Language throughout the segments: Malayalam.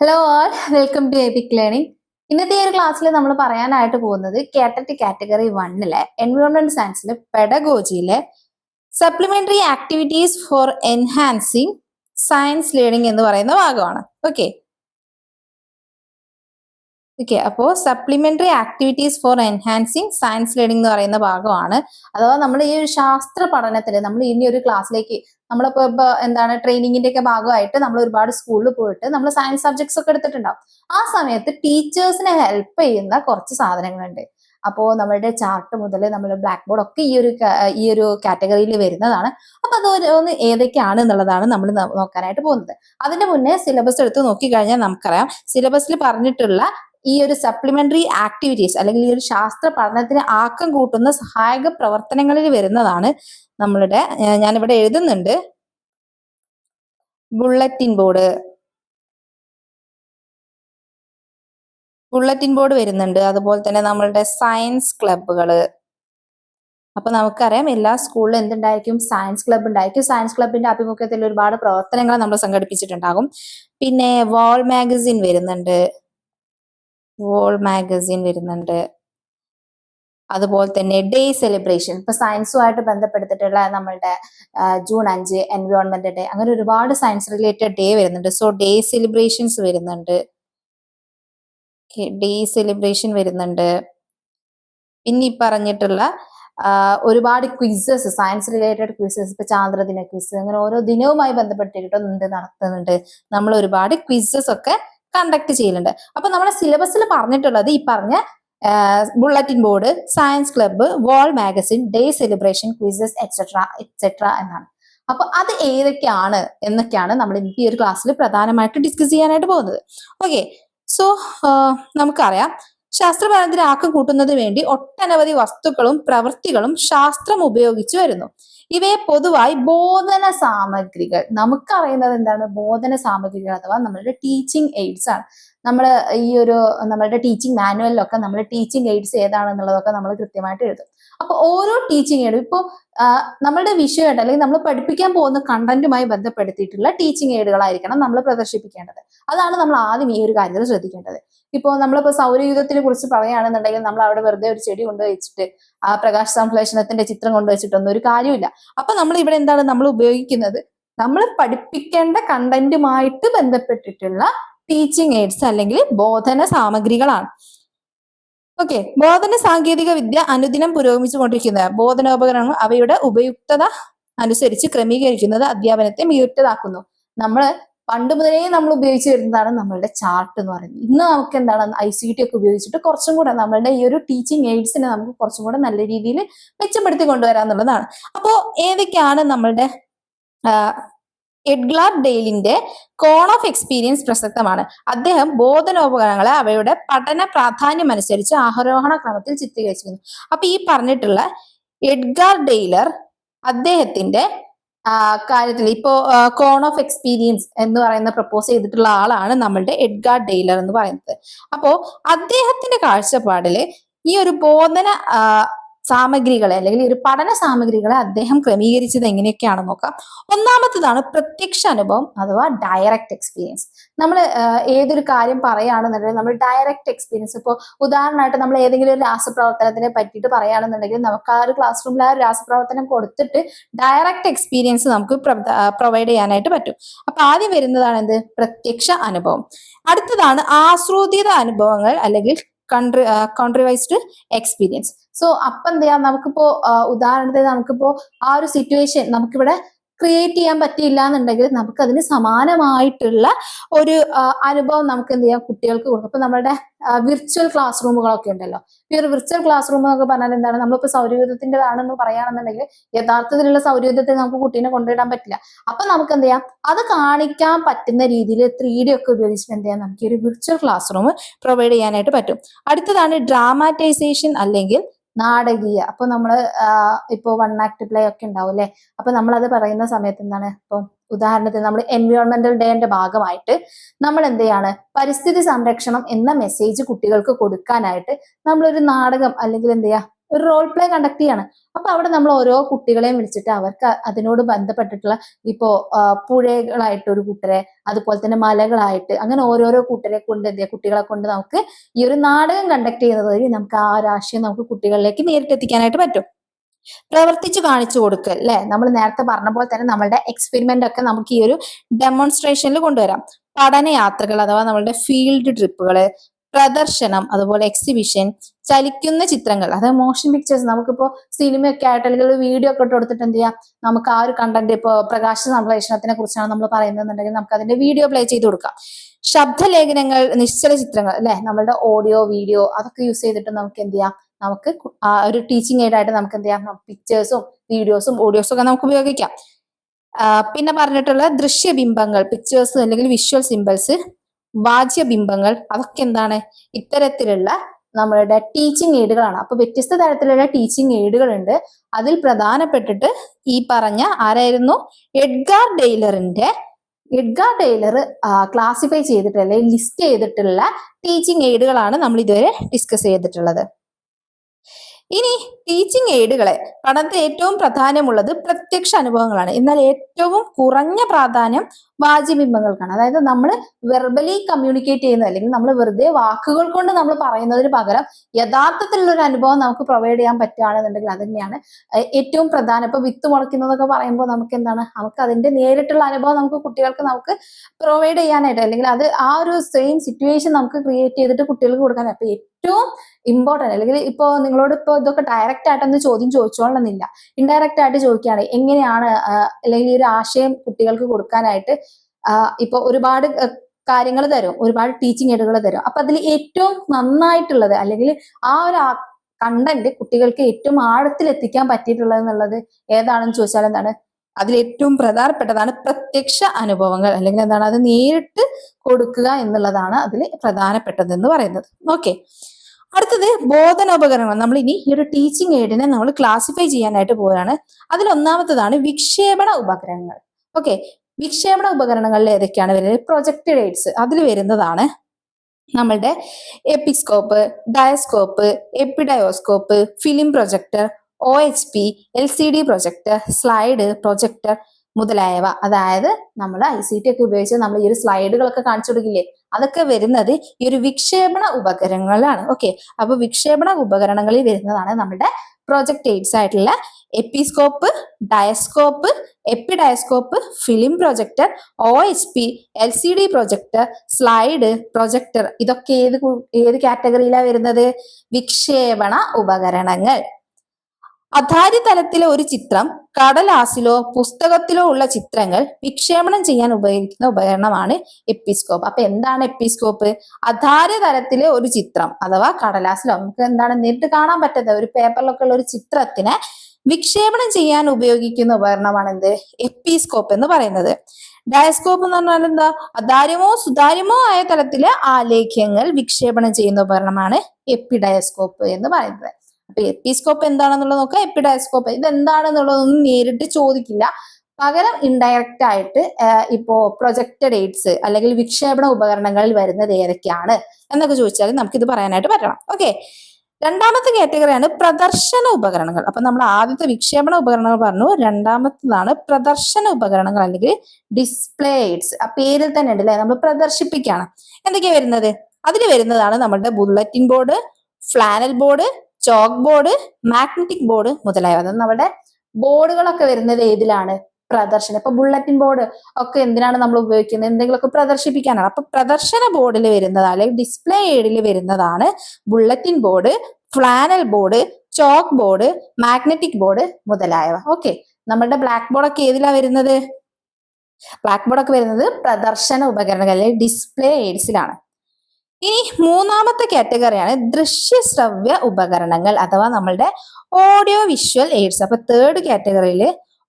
Hello all welcome to Epic Learning ഇന്നത്തെ ഈ ഒരു ക്ലാസ്സിൽ നമ്മൾ പറയാനായിട്ട് പോകുന്നത് കാറ്റഗറി കാറ്റഗറി വണ്ണിലെ എൻവയോൺമെന്റ് സയൻസിലെ പെഡഗോജിയിലെ supplementary activities for enhancing science learning എന്ന് പറയുന്ന ഭാഗമാണ്. ഓക്കെ ഓക്കെ അപ്പോൾ supplementary activities for enhancing science learning എന്ന് പറയുന്ന ഭാഗമാണ്. അഥവാ നമ്മൾ ഈ ഒരു ശാസ്ത്ര പഠനത്തിൽ നമ്മൾ ഇനി ഒരു ക്ലാസ്സിലേക്ക് നമ്മളിപ്പോ എന്താണ് ട്രെയിനിങ്ങിന്റെ ഒക്കെ ഭാഗമായിട്ട് നമ്മൾ ഒരുപാട് സ്കൂളിൽ പോയിട്ട് നമ്മൾ സയൻസ് സബ്ജക്ട്സ് ഒക്കെ എടുത്തിട്ടുണ്ടാവും. ആ സമയത്ത് ടീച്ചേഴ്സിനെ ഹെൽപ്പ് ചെയ്യുന്ന കുറച്ച് സാധനങ്ങളുണ്ട്. അപ്പോൾ നമ്മളുടെ ചാർട്ട് മുതൽ നമ്മൾ ബ്ലാക്ക് ബോർഡ് ഒക്കെ ഈ ഒരു ഈ ഒരു കാറ്റഗറിയിൽ വരുന്നതാണ്. അപ്പൊ അത് ഒന്ന് ഏതൊക്കെയാണ് എന്നുള്ളതാണ് നമ്മൾ നോക്കാനായിട്ട് പോകുന്നത്. അതിന്റെ മുന്നേ സിലബസ് എടുത്ത് നോക്കിക്കഴിഞ്ഞാൽ നമുക്കറിയാം. സിലബസിൽ പറഞ്ഞിട്ടുള്ള ഈ ഒരു സപ്ലിമെന്ററി ആക്ടിവിറ്റീസ് അല്ലെങ്കിൽ ഈ ഒരു ശാസ്ത്ര പഠനത്തിന് ആക്കം കൂട്ടുന്ന സഹായക പ്രവർത്തനങ്ങളിൽ വരുന്നതാണ് നമ്മളുടെ ഞാനിവിടെ എഴുതുന്നുണ്ട്. ബുള്ളറ്റിൻ ബോർഡ് ബുള്ളറ്റിൻ ബോർഡ് വരുന്നുണ്ട്. അതുപോലെ തന്നെ നമ്മളുടെ സയൻസ് ക്ലബ്ബുകൾ അപ്പൊ നമുക്കറിയാം എല്ലാ സ്കൂളിലും എന്തുണ്ടായിരിക്കും? സയൻസ് ക്ലബ്ബ് ഉണ്ടായിരിക്കും സയൻസ് ക്ലബിന്റെ ആഭിമുഖ്യത്തിൽ ഒരുപാട് പ്രവർത്തനങ്ങൾ നമ്മൾ സംഘടിപ്പിച്ചിട്ടുണ്ടാകും. പിന്നെ വാൾ മാഗസിൻ വരുന്നുണ്ട്. വോൾ മാഗസിൻ വരുന്നുണ്ട്. അതുപോലെ തന്നെ ഡേ സെലിബ്രേഷൻ ഇപ്പൊ സയൻസുമായിട്ട് ബന്ധപ്പെടുത്തിട്ടുള്ള നമ്മളുടെ ജൂൺ അഞ്ച് എൻവയോൺമെന്റ് ഡേ അങ്ങനെ ഒരുപാട് സയൻസ് റിലേറ്റഡ് ഡേ വരുന്നുണ്ട്. സോ ഡേ സെലിബ്രേഷൻസ് വരുന്നുണ്ട്. ഡേ സെലിബ്രേഷൻ വരുന്നുണ്ട്. പിന്നെ ഈ പറഞ്ഞിട്ടുള്ള ഒരുപാട് ക്വിസസ് സയൻസ് റിലേറ്റഡ് ക്വിസസ് ഇപ്പൊ ചാന്ദ്രദിന ക്വിസ് അങ്ങനെ ഓരോ ദിനവുമായി ബന്ധപ്പെട്ടിട്ട് നടത്തുന്നുണ്ട്. നമ്മൾ ഒരുപാട് ക്വിസസ് ഒക്കെ കണ്ടക്ട് ചെയ്യലുണ്ട് അപ്പൊ നമ്മുടെ സിലബസിൽ പറഞ്ഞിട്ടുള്ളത് ഈ പറഞ്ഞ bulletin board science club wall magazine day celebration quizzes etcetera etcetera എന്നാണ്. അപ്പൊ അത് ഏതൊക്കെയാണ് എന്നൊക്കെയാണ് നമ്മൾ ഈ ഒരു ക്ലാസ്സിൽ പ്രധാനമായിട്ട് ഡിസ്കസ് ചെയ്യാനായിട്ട് പോകുന്നത്. ഓക്കെ സോ നമുക്കറിയാം. ശാസ്ത്രപരത്തിൽ ആക്കം കൂട്ടുന്നതിന് വേണ്ടി ഒട്ടനവധി വസ്തുക്കളും പ്രവൃത്തികളും ശാസ്ത്രം ഉപയോഗിച്ചു വരുന്നു. ഇവയെ പൊതുവായി ബോധന സാമഗ്രികൾ. നമുക്കറിയുന്നത് എന്താണ്? ബോധന സാമഗ്രികൾ അഥവാ നമ്മളുടെ ടീച്ചിങ് എയ്ഡ്സ് ആണ്. നമ്മൾ ഈ ഒരു നമ്മളുടെ ടീച്ചിങ് മാനുവലിലൊക്കെ നമ്മൾ ടീച്ചിങ് എയ്ഡ്സ് ഏതാണെന്നുള്ളതൊക്കെ നമ്മൾ കൃത്യമായിട്ട് എഴുതും. അപ്പൊ ഓരോ ടീച്ചിങ് എയ്ഡും ഇപ്പോൾ നമ്മളുടെ വിഷയമായിട്ട് അല്ലെങ്കിൽ നമ്മൾ പഠിപ്പിക്കാൻ പോകുന്ന കണ്ടന്റുമായി ബന്ധപ്പെടുത്തിയിട്ടുള്ള ടീച്ചിങ് എയ്ഡുകളായിരിക്കണം നമ്മൾ പ്രദർശിപ്പിക്കേണ്ടത്. അതാണ് നമ്മൾ ആദ്യം ഈ ഒരു കാര്യത്തിൽ ശ്രദ്ധിക്കേണ്ടത്. ഇപ്പോൾ നമ്മളിപ്പോൾ സൗരയുഗത്തിനെ കുറിച്ച് പറയുകയാണെന്നുണ്ടെങ്കിൽ നമ്മൾ അവിടെ വെറുതെ ഒരു ചെടി കൊണ്ടുവച്ചിട്ട് ആ പ്രകാശ സംശ്ലേഷണത്തിന്റെ ചിത്രം കൊണ്ടുവച്ചിട്ടൊന്നും ഒരു കാര്യമില്ല അപ്പൊ നമ്മൾ ഇവിടെ എന്താണ് നമ്മൾ ഉപയോഗിക്കുന്നത്? നമ്മൾ പഠിപ്പിക്കേണ്ട കണ്ടന്റുമായിട്ട് ബന്ധപ്പെട്ടിട്ടുള്ള ടീച്ചിങ് എയ്ഡ്സ് അല്ലെങ്കിൽ ബോധന സാമഗ്രികളാണ്. ഓക്കെ ബോധന സാങ്കേതിക വിദ്യ അനുദിനം പുരോഗമിച്ചുകൊണ്ടിരിക്കുന്നത് ബോധനോപകരണങ്ങൾ അവയുടെ ഉപയുക്തത അനുസരിച്ച് ക്രമീകരിക്കുന്നത് അധ്യാപനത്തെ മികച്ചതാക്കുന്നു. നമ്മൾ പണ്ട് മുതലേ നമ്മൾ ഉപയോഗിച്ച് വരുന്നതാണ് നമ്മളുടെ ചാർട്ട് എന്ന് പറയുന്നത്. ഇന്ന് നമുക്ക് എന്താണ് ഐ സി ടി ഒക്കെ ഉപയോഗിച്ചിട്ട് കുറച്ചും കൂടെ നമ്മളുടെ ഈ ഒരു ടീച്ചിങ് എയ്ഡ്സിനെ നമുക്ക് കുറച്ചും കൂടെ നല്ല രീതിയിൽ മെച്ചപ്പെടുത്തി കൊണ്ടുവരാന്നുള്ളതാണ്. അപ്പോൾ ഏതൊക്കെയാണ് നമ്മളുടെ എഡ്ഗ്ലാർ ഡെയിലിന്റെ കോൺ ഓഫ് എക്സ്പീരിയൻസ് പ്രസക്തമാണ്. അദ്ദേഹം ബോധനോപകരണങ്ങളെ അവയുടെ പഠന പ്രാധാന്യം അനുസരിച്ച് ആരോഹണ ക്രമത്തിൽ ചിത്രീകരിച്ചിരുന്നു. അപ്പൊ ഈ പറഞ്ഞിട്ടുള്ള എഡ്ഗാർ ഡെയിലർ അദ്ദേഹത്തിന്റെ കാര്യത്തിൽ ഇപ്പോ കോൺ ഓഫ് എക്സ്പീരിയൻസ് എന്ന് പറയുന്ന പ്രപ്പോസ് ചെയ്തിട്ടുള്ള ആളാണ് നമ്മളുടെ എഡ്ഗാർ ഡെയിലർ എന്ന് പറയുന്നത്. അപ്പോ അദ്ദേഹത്തിന്റെ കാഴ്ചപ്പാടിൽ ഈ ഒരു ബോധന സാമഗ്രികളെ അല്ലെങ്കിൽ ഒരു പഠന സാമഗ്രികളെ അദ്ദേഹം ക്രമീകരിച്ചത് എങ്ങനെയൊക്കെയാണെന്ന് നോക്കാം. ഒന്നാമത്തതാണ് പ്രത്യക്ഷ അനുഭവം അഥവാ ഡയറക്റ്റ് എക്സ്പീരിയൻസ് നമ്മൾ ഏതൊരു കാര്യം പറയുകയാണെന്നുണ്ടെങ്കിൽ നമ്മൾ ഡയറക്റ്റ് എക്സ്പീരിയൻസ് ഇപ്പോൾ ഉദാഹരണമായിട്ട് നമ്മൾ ഏതെങ്കിലും ഒരു രാസപ്രവർത്തനത്തിനെ പറ്റിയിട്ട് പറയുകയാണെന്നുണ്ടെങ്കിൽ നമുക്ക് ആ ഒരു ക്ലാസ് റൂമിൽ ആ ഒരു രാസപ്രവർത്തനം കൊടുത്തിട്ട് ഡയറക്റ്റ് എക്സ്പീരിയൻസ് നമുക്ക് പ്രൊവൈഡ് ചെയ്യാനായിട്ട് പറ്റും. അപ്പൊ ആദ്യം വരുന്നതാണ് എന്ത്? പ്രത്യക്ഷ അനുഭവം. അടുത്തതാണ് ആസ്രൂതിത അനുഭവങ്ങൾ അല്ലെങ്കിൽ കൺട്രി കൺട്രിവൈസ്ഡ് എക്സ്പീരിയൻസ് സോ അപ്പം എന്ത് നമുക്കിപ്പോ ആ, ഉദാഹരണത്തിന് നമുക്കിപ്പോ ആ ഒരു സിറ്റുവേഷൻ നമുക്കിവിടെ ക്രിയേറ്റ് ചെയ്യാൻ പറ്റിയില്ല എന്നുണ്ടെങ്കിൽ നമുക്ക് അതിന് സമാനമായിട്ടുള്ള ഒരു അനുഭവം നമുക്ക് എന്ത് ചെയ്യാം കുട്ടികൾക്ക് കൊടുക്കും. ഇപ്പൊ നമ്മുടെ വിർച്വൽ ക്ലാസ് റൂമുകളൊക്കെ ഉണ്ടല്ലോ. ഈ ഒരു വിർച്വൽ ക്ലാസ് റൂം എന്നൊക്കെ പറഞ്ഞാൽ എന്താണ്? നമ്മളിപ്പോ സൗരയൂഥത്തിന്റെതാണെന്ന് പറയുകയാണെന്നുണ്ടെങ്കിൽ യഥാർത്ഥത്തിലുള്ള സൗരയൂഥത്തിൽ നമുക്ക് കുട്ടീനെ കൊണ്ടുവിടാൻ പറ്റില്ല. അപ്പൊ നമുക്ക് എന്ത് ചെയ്യാം? അത് കാണിക്കാൻ പറ്റുന്ന രീതിയിൽ ത്രീ ഡി ഒക്കെ ഉപയോഗിച്ചിട്ട് എന്ത് ചെയ്യാം? നമുക്ക് ഈ ഒരു വിർച്വൽ ക്ലാസ് റൂം പ്രൊവൈഡ് ചെയ്യാനായിട്ട് പറ്റും. അടുത്തതാണ് ഡ്രാമാറ്റൈസേഷൻ അല്ലെങ്കിൽ നാടകീയ. അപ്പൊ നമ്മൾ ഇപ്പോ വൺ ആക്ട് പ്ലേ ഒക്കെ ഉണ്ടാവും അല്ലെ? അപ്പൊ നമ്മൾ അത് പറയുന്ന സമയത്ത് എന്താണ്? ഇപ്പം ഉദാഹരണത്തിന് നമ്മൾ എൻവയോൺമെന്റൽ ഡേന്റെ ഭാഗമായിട്ട് നമ്മൾ എന്ത് ചെയ്യാണ് പരിസ്ഥിതി സംരക്ഷണം എന്ന മെസ്സേജ് കുട്ടികൾക്ക് കൊടുക്കാനായിട്ട് നമ്മളൊരു നാടകം അല്ലെങ്കിൽ എന്ത് ചെയ്യാ ഒരു റോൾ പ്ലേ കണ്ടക്ട് ചെയ്യാണ്. അപ്പൊ അവിടെ നമ്മൾ ഓരോ കുട്ടികളെയും വിളിച്ചിട്ട് അവർക്ക് അതിനോട് ബന്ധപ്പെട്ടിട്ടുള്ള ഇപ്പോ പുഴകളായിട്ട് ഒരു കൂട്ടരെ അതുപോലെ തന്നെ മലകളായിട്ട് അങ്ങനെ ഓരോരോ കൂട്ടരെ കൊണ്ട് എന്ത് കുട്ടികളെ കൊണ്ട് നമുക്ക് ഈ ഒരു നാടകം കണ്ടക്ട് ചെയ്യുന്നത് വഴി നമുക്ക് ആ ഒരു ആശയം നമുക്ക് കുട്ടികളിലേക്ക് നേരിട്ട് എത്തിക്കാനായിട്ട് പറ്റും. പ്രവർത്തിച്ച് കാണിച്ചു കൊടുക്കുക അല്ലെ? നമ്മൾ നേരത്തെ പറഞ്ഞ പോലെ തന്നെ നമ്മളുടെ എക്സ്പെരിമെന്റ് ഒക്കെ നമുക്ക് ഈ ഒരു ഡെമോൺസ്ട്രേഷനിൽ കൊണ്ടുവരാം. പഠനയാത്രകൾ അഥവാ നമ്മളുടെ ഫീൽഡ് ട്രിപ്പുകൾ പ്രദർശനം അതുപോലെ എക്സിബിഷൻ ചലിക്കുന്ന ചിത്രങ്ങൾ. അതായത് മോഷൻ പിക്ചേഴ്സ് നമുക്കിപ്പോ സിനിമയൊക്കെ ആയിട്ട് അല്ലെങ്കിൽ വീഡിയോ ഒക്കെ ഇട്ട് കൊടുത്തിട്ട് എന്ത് ചെയ്യാം? നമുക്ക് ആ ഒരു കണ്ടന്റ് ഇപ്പോ പ്രകാശ സംപ്രേഷണത്തിനെ കുറിച്ചാണ് നമ്മൾ പറയുന്നതെന്നുണ്ടെങ്കിൽ നമുക്ക് അതിന്റെ വീഡിയോ പ്ലേ ചെയ്ത് കൊടുക്കാം. ശബ്ദലേഖനങ്ങൾ നിശ്ചല ചിത്രങ്ങൾ അല്ലെ? നമ്മളുടെ ഓഡിയോ വീഡിയോ അതൊക്കെ യൂസ് ചെയ്തിട്ട് നമുക്ക് എന്ത് ചെയ്യാം? നമുക്ക് ഒരു ടീച്ചിങ് എയ്ഡ് ആയിട്ട് നമുക്ക് എന്ത് ചെയ്യാം? പിക്ചേഴ്സും വീഡിയോസും ഓഡിയോസും ഒക്കെ നമുക്ക് ഉപയോഗിക്കാം. പിന്നെ പറഞ്ഞിട്ടുള്ള ദൃശ്യബിംബങ്ങൾ പിക്ചേഴ്സ് അല്ലെങ്കിൽ വിഷ്വൽ സിമ്പിൾസ് വാച്യബിംബങ്ങൾ അതൊക്കെ എന്താണ് ഇത്തരത്തിലുള്ള നമ്മളുടെ ടീച്ചിങ് എയ്ഡുകളാണ് അപ്പൊ വ്യത്യസ്ത തരത്തിലുള്ള ടീച്ചിങ് എയ്ഡുകൾ ഉണ്ട് അതിൽ പ്രധാനപ്പെട്ടിട്ട് ഈ പറഞ്ഞ ആരായിരുന്നു? എഡ്ഗാർ ഡെയ്ലറിന്റെ എഡ്ഗാർ ഡെയ്ലർ ക്ലാസിഫൈ ചെയ്തിട്ടുള്ള അല്ലെങ്കിൽ ലിസ്റ്റ് ചെയ്തിട്ടുള്ള ടീച്ചിങ് എയ്ഡുകളാണ് നമ്മൾ ഇതുവരെ ഡിസ്കസ് ചെയ്തിട്ടുള്ളത്. ഇനി ടീച്ചിങ് എയ്ഡുകളെ പഠനത്തിൽ ഏറ്റവും പ്രധാനമുള്ളത് പ്രത്യക്ഷ അനുഭവങ്ങളാണ്. എന്നാൽ ഏറ്റവും കുറഞ്ഞ പ്രാധാന്യം വാച്യബിംബങ്ങൾക്കാണ് അതായത് നമ്മൾ വെർബലി കമ്മ്യൂണിക്കേറ്റ് ചെയ്യുന്ന അല്ലെങ്കിൽ നമ്മൾ വെറുതെ വാക്കുകൾ കൊണ്ട് നമ്മൾ പറയുന്നതിന് പകരം യഥാർത്ഥത്തിലുള്ള ഒരു അനുഭവം നമുക്ക് പ്രൊവൈഡ് ചെയ്യാൻ പറ്റുകയാണെന്നുണ്ടെങ്കിൽ അത് തന്നെയാണ്. ഏറ്റവും പ്രധാനം ഇപ്പൊ വിത്ത് മുളയ്ക്കുന്നതൊക്കെ പറയുമ്പോൾ നമുക്ക് എന്താണ്? നമുക്ക് അതിന്റെ നേരിട്ടുള്ള അനുഭവം നമുക്ക് കുട്ടികൾക്ക് നമുക്ക് പ്രൊവൈഡ് ചെയ്യാനായിട്ട് അല്ലെങ്കിൽ അത് ആ ഒരു സെയിം സിറ്റുവേഷൻ നമുക്ക് ക്രിയേറ്റ് ചെയ്തിട്ട് കുട്ടികൾക്ക് കൊടുക്കാൻ അപ്പൊ ഏറ്റവും ഇമ്പോർട്ടന്റ് അല്ലെങ്കിൽ ഇപ്പോ നിങ്ങളോട് ഇപ്പോ ഇതൊക്കെ ഡയറക്റ്റ് ആയിട്ടൊന്ന് ചോദ്യം ചോദിച്ചോളണമെന്നില്ല. ഇൻഡയറക്റ്റ് ആയിട്ട് ചോദിക്കുകയാണ് എങ്ങനെയാണ് അല്ലെങ്കിൽ ഒരു ആശയം കുട്ടികൾക്ക് കൊടുക്കാനായിട്ട് ഇപ്പൊ ഒരുപാട് കാര്യങ്ങൾ തരും. ഒരുപാട് ടീച്ചിങ് എയ്ഡുകൾ തരും. അപ്പൊ അതിൽ ഏറ്റവും നന്നായിട്ടുള്ളത് അല്ലെങ്കിൽ ആ ഒരു കണ്ടന്റ് കുട്ടികൾക്ക് ഏറ്റവും ആഴത്തിൽ എത്തിക്കാൻ പറ്റിയിട്ടുള്ളത് എന്നുള്ളത് ഏതാണെന്ന് ചോദിച്ചാൽ എന്താണ്? അതിൽ ഏറ്റവും പ്രധാനപ്പെട്ടതാണ് പ്രത്യക്ഷ അനുഭവങ്ങൾ. അല്ലെങ്കിൽ എന്താണ്? അത് നേരിട്ട് കൊടുക്കുക എന്നുള്ളതാണ് അതിൽ പ്രധാനപ്പെട്ടത് എന്ന് പറയുന്നത്. ഓക്കെ. അടുത്തത് ബോധനോപകരണങ്ങൾ. നമ്മൾ ഇനി ഈ ഒരു ടീച്ചിങ് എയ്ഡിനെ നമ്മൾ ക്ലാസിഫൈ ചെയ്യാനായിട്ട് പോവുകയാണ്. അതിൽ ഒന്നാമത്തതാണ് വിക്ഷേപണ ഉപകരണങ്ങൾ ഓക്കെ. വിക്ഷേപണ ഉപകരണങ്ങളിൽ ഏതൊക്കെയാണ് വരുന്നത്? എയ്ഡ്സ് അതിൽ വരുന്നതാണ് നമ്മളുടെ episcope diascope epidiascope film projector O H P L C D projector slide projector മുതലായവ. അതായത് നമ്മൾ ഐ സി ടി ഒക്കെ ഉപയോഗിച്ച് നമ്മൾ ഈ ഒരു സ്ലൈഡുകളൊക്കെ കാണിച്ചു കൊടുക്കില്ലേ? അതൊക്കെ വരുന്നത് ഈ ഒരു വിക്ഷേപണ ഉപകരണങ്ങളാണ്. ഓക്കെ അപ്പൊ വിക്ഷേപണ ഉപകരണങ്ങളിൽ വരുന്നതാണ് നമ്മുടെ പ്രൊജക്ട് എയ്ഡ്സ് ആയിട്ടുള്ള episcope diascope epidiascope film projector O H P L C D projector slide projector. ഇതൊക്കെ ഏത് ഏത് കാറ്റഗറിയിലാണ് വരുന്നത്? വിക്ഷേപണ ഉപകരണങ്ങൾ. അധാരി തലത്തിലെ ഒരു ചിത്രം കടലാസിലോ പുസ്തകത്തിലോ ഉള്ള ചിത്രങ്ങൾ വിക്ഷേപണം ചെയ്യാൻ ഉപയോഗിക്കുന്ന ഉപകരണമാണ് എപ്പിസ്കോപ്പ്. അപ്പൊ എന്താണ് എപ്പിസ്കോപ്പ്? അധാര തലത്തിലെ ഒരു ചിത്രം അഥവാ കടലാസിലോ നമുക്ക് എന്താണ് നേരിട്ട് കാണാൻ പറ്റാത്ത ഒരു പേപ്പറിലൊക്കെ ഉള്ള ഒരു ചിത്രത്തിനെ വിക്ഷേപണം ചെയ്യാൻ ഉപയോഗിക്കുന്ന ഉപകരണമാണ് എന്ത്? എപ്പിസ്കോപ്പ് എന്ന് പറയുന്നത്. ഡയസ്കോപ്പ് എന്ന് പറഞ്ഞാൽ എന്താ? അധാര്യമോ സുതാര്യമോ ആയ തലത്തിലെ ആലേഖ്യങ്ങൾ വിക്ഷേപണം ചെയ്യുന്ന ഉപകരണമാണ് എപ്പിഡയസ്കോപ്പ് എന്ന് പറയുന്നത്. അപ്പൊ എപ്പിസ്കോപ്പ് എന്താണെന്നുള്ളത് നോക്കുക എപ്പിഡയസ്കോപ്പ്. ഇത് എന്താണെന്നുള്ളതൊന്നും നേരിട്ട് ചോദിക്കില്ല. പകരം ഇൻഡയറക്റ്റ് ആയിട്ട് ഇപ്പോ പ്രൊജക്റ്റഡ് എയ്ഡ്സ് അല്ലെങ്കിൽ വിക്ഷേപണ ഉപകരണങ്ങളിൽ വരുന്നത് ഏതൊക്കെയാണ് എന്നൊക്കെ ചോദിച്ചാൽ നമുക്കിത് പറയാനായിട്ട് പറ്റണം. ഓക്കെ രണ്ടാമത്തെ കാറ്റഗറിയാണ് പ്രദർശന ഉപകരണങ്ങൾ. അപ്പൊ നമ്മൾ ആദ്യത്തെ വിക്ഷേപണ ഉപകരണങ്ങൾ പറഞ്ഞു. രണ്ടാമത്തതാണ് പ്രദർശന ഉപകരണങ്ങൾ അല്ലെങ്കിൽ ഡിസ്പ്ലേ എയ്ഡ്സ് ആ പേരിൽ തന്നെ ഉണ്ട് അല്ലെ നമ്മൾ പ്രദർശിപ്പിക്കുകയാണ്. എന്തൊക്കെയാ വരുന്നത്? അതിൽ വരുന്നതാണ് നമ്മുടെ bulletin board flannel board chalk board magnetic board മുതലായവ. അത് നമ്മുടെ ബോർഡുകളൊക്കെ വരുന്നത് ഏതിലാണ്? പ്രദർശനം. ഇപ്പൊ ബുള്ളറ്റിൻ ബോർഡ് ഒക്കെ എന്തിനാണ് നമ്മൾ ഉപയോഗിക്കുന്നത്? എന്തെങ്കിലുമൊക്കെ പ്രദർശിപ്പിക്കാനാണ്. അപ്പൊ പ്രദർശന ബോർഡിൽ വരുന്നതാണ് അല്ലെങ്കിൽ ഡിസ്പ്ലേ എയ്ഡിൽ വരുന്നതാണ് bulletin board flannel board chalk board magnetic board മുതലായവ. ഓക്കെ നമ്മളുടെ ബ്ലാക്ക് ബോർഡ് ഒക്കെ ഏതിലാ വരുന്നത്? ബ്ലാക്ക് ബോർഡ് ഒക്കെ വരുന്നത് പ്രദർശന ഉപകരണങ്ങൾ അല്ലെങ്കിൽ ഡിസ്പ്ലേ എയ്ഡ്സിലാണ് ഇനി മൂന്നാമത്തെ കാറ്റഗറിയാണ് ദൃശ്യശ്രവ്യ ഉപകരണങ്ങൾ അഥവാ നമ്മളുടെ ഓഡിയോ വിഷ്വൽ എയ്ഡ്സ് അപ്പൊ തേർഡ് കാറ്റഗറിയിൽ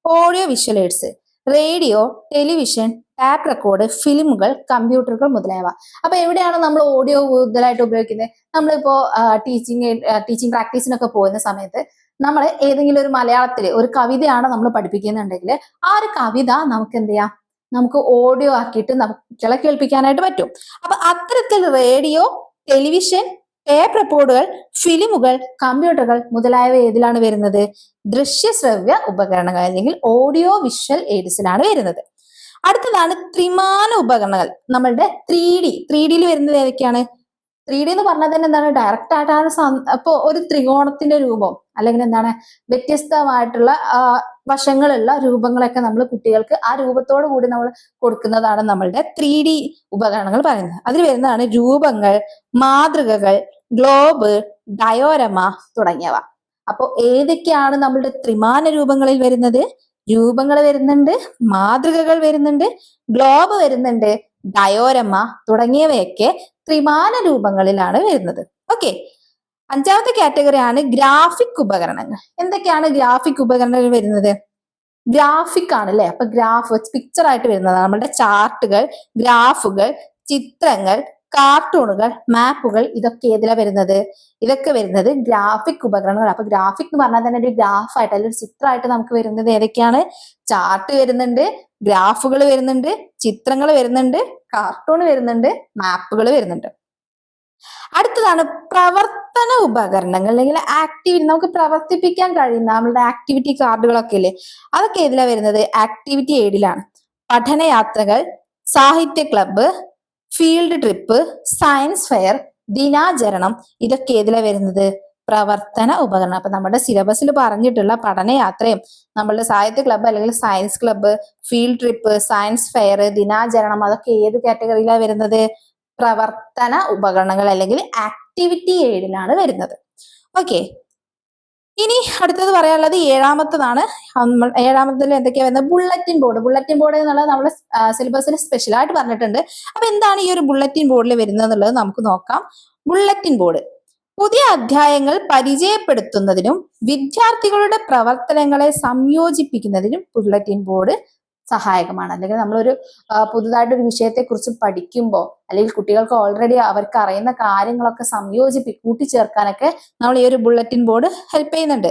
audio visual aids radio television tape record ഫിലിമുകൾ കമ്പ്യൂട്ടറുകൾ മുതലായവ. അപ്പൊ എവിടെയാണ് നമ്മൾ ഓഡിയോ കൂടുതലായിട്ട് ഉപയോഗിക്കുന്നത് നമ്മളിപ്പോ ടീച്ചിങ് ടീച്ചിങ് പ്രാക്ടീസിനൊക്കെ പോകുന്ന സമയത്ത് നമ്മൾ ഏതെങ്കിലും ഒരു മലയാളത്തിൽ ഒരു കവിതയാണ് നമ്മൾ പഠിപ്പിക്കുന്നുണ്ടെങ്കിൽ ആ ഒരു കവിത നമുക്ക് എന്ത് ചെയ്യാം നമുക്ക് ഓഡിയോ ആക്കിയിട്ട് കുട്ടികളെ കേൾപ്പിക്കാനായിട്ട് പറ്റും. അപ്പൊ അത്തരത്തിൽ റേഡിയോ ടെലിവിഷൻ ടേപ്പ് റെക്കോർഡുകൾ ഫിലിമുകൾ കമ്പ്യൂട്ടറുകൾ മുതലായവ ഏതിലാണ് വരുന്നത്? ദൃശ്യശ്രവ്യ ഉപകരണങ്ങൾ അല്ലെങ്കിൽ ഓഡിയോ വിഷ്വൽ എയ്ഡ്സിലാണ് വരുന്നത്. അടുത്തതാണ് ത്രിമാന ഉപകരണങ്ങൾ. നമ്മളുടെ ത്രീ ഡി ത്രീ ഡിയിൽ വരുന്നത് ഏതൊക്കെയാണ്? ത്രീ ഡി എന്ന് പറഞ്ഞാൽ തന്നെ എന്താണ്? ഡയറക്റ്റ് ആയിട്ടാണ് അപ്പോൾ ഒരു ത്രികോണത്തിന്റെ രൂപം അല്ലെങ്കിൽ എന്താണ്? വ്യത്യസ്തമായിട്ടുള്ള വശങ്ങളുള്ള രൂപങ്ങളൊക്കെ നമ്മൾ കുട്ടികൾക്ക് ആ രൂപത്തോടു കൂടി നമ്മൾ കൊടുക്കുന്നതാണ് നമ്മളുടെ ത്രീ ഡി ഉപകരണങ്ങൾ പറയുന്നത്. അതിൽ വരുന്നതാണ് രൂപങ്ങൾ മാതൃകകൾ ഗ്ലോബ് ഡയോരമ തുടങ്ങിയവ. അപ്പോൾ ഏതൊക്കെയാണ് നമ്മളുടെ ത്രിമാന രൂപങ്ങളിൽ വരുന്നത്? രൂപങ്ങൾ വരുന്നുണ്ട് മാതൃകകൾ വരുന്നുണ്ട് ഗ്ലോബ് വരുന്നുണ്ട് ഡയോരമ തുടങ്ങിയവയൊക്കെ ത്രിമാന രൂപങ്ങളിലാണ് വരുന്നത്. ഓക്കെ. അഞ്ചാമത്തെ കാറ്റഗറിയാണ് ഗ്രാഫിക് ഉപകരണങ്ങൾ. എന്തൊക്കെയാണ് ഗ്രാഫിക് ഉപകരണങ്ങൾ വരുന്നത്? ഗ്രാഫിക് ആണ് അല്ലെ? അപ്പൊ ഗ്രാഫ് പിക്ചർ ആയിട്ട് വരുന്നതാണ് നമ്മുടെ ചാർട്ടുകൾ ഗ്രാഫുകൾ ചിത്രങ്ങൾ കാർട്ടൂണുകൾ മാപ്പുകൾ ഇതൊക്കെ ഏതിലാ വരുന്നത്? ഇതൊക്കെ വരുന്നത് ഗ്രാഫിക് ഉപകരണങ്ങൾ അപ്പൊ ഗ്രാഫിക് എന്ന് പറഞ്ഞാൽ തന്നെ ഒരു ഗ്രാഫായിട്ട് അല്ലെങ്കിൽ ഒരു ചിത്രമായിട്ട് നമുക്ക് വരുന്നത് ഏതൊക്കെയാണ്? ചാർട്ട് വരുന്നുണ്ട് ഗ്രാഫുകൾ വരുന്നുണ്ട് ചിത്രങ്ങൾ വരുന്നുണ്ട് കാർട്ടൂൺ വരുന്നുണ്ട് മാപ്പുകൾ വരുന്നുണ്ട്. അടുത്തതാണ് പ്രവർത്തന ഉപകരണങ്ങൾ അല്ലെങ്കിൽ ആക്ടിവിറ്റി നമുക്ക് പ്രവർത്തിപ്പിക്കാൻ കഴിയുന്ന നമ്മളുടെ ആക്ടിവിറ്റി കാർഡുകളൊക്കെ ഇല്ലേ? അതൊക്കെ ഏതിലാ വരുന്നത്? ആക്ടിവിറ്റി എയ്ഡിലാണ് പഠനയാത്രകൾ സാഹിത്യ club field trip science fair ദിനാചരണം. ഇതൊക്കെ ഏതിലാ വരുന്നത്? പ്രവർത്തന ഉപകരണം. അപ്പൊ നമ്മുടെ സിലബസിൽ പറഞ്ഞിട്ടുള്ള പഠനയാത്രയും നമ്മളുടെ സാഹിത്യ ക്ലബ്ബ് അല്ലെങ്കിൽ science club field trip science fair ദിനാചരണം അതൊക്കെ ഏത് കാറ്റഗറിയിലാണ് വരുന്നത്? പ്രവർത്തന ഉപകരണങ്ങൾ അല്ലെങ്കിൽ ആക്ടിവിറ്റി എയ്ഡിലാണ് വരുന്നത്. ഓക്കെ ഇനി അടുത്തത് പറയാനുള്ളത് ഏഴാമത്തതാണ്. നമ്മൾ ഏഴാമത്തിൽ എന്തൊക്കെയാ വരുന്നത്? ബുള്ളറ്റിൻ ബോർഡ് ബുള്ളറ്റിൻ ബോർഡ് എന്നുള്ളത് നമ്മുടെ സിലബസിൽ സ്പെഷ്യൽ ആയിട്ട് പറഞ്ഞിട്ടുണ്ട്. അപ്പൊ എന്താണ് ഈ ഒരു ബുള്ളറ്റിൻ ബോർഡിൽ വരുന്നത് എന്നുള്ളത് നമുക്ക് നോക്കാം. ബുള്ളറ്റിൻ ബോർഡ് പുതിയ അധ്യായങ്ങൾ പരിചയപ്പെടുത്തുന്നതിനും വിദ്യാർത്ഥികളുടെ പ്രവർത്തനങ്ങളെ സംയോജിപ്പിക്കുന്നതിനും ബുള്ളറ്റിൻ ബോർഡ് സഹായകമാണ്. അല്ലെങ്കിൽ നമ്മളൊരു പുതുതായിട്ടൊരു വിഷയത്തെക്കുറിച്ച് പഠിക്കുമ്പോൾ അല്ലെങ്കിൽ കുട്ടികൾക്ക് ഓൾറെഡി അവർക്ക് അറിയുന്ന കാര്യങ്ങളൊക്കെ സംയോജിപ്പി കൂട്ടിച്ചേർക്കാനൊക്കെ നമ്മൾ ഈ ഒരു ബുള്ളറ്റിൻ ബോർഡ് ഹെൽപ്പ് ചെയ്യുന്നുണ്ട്.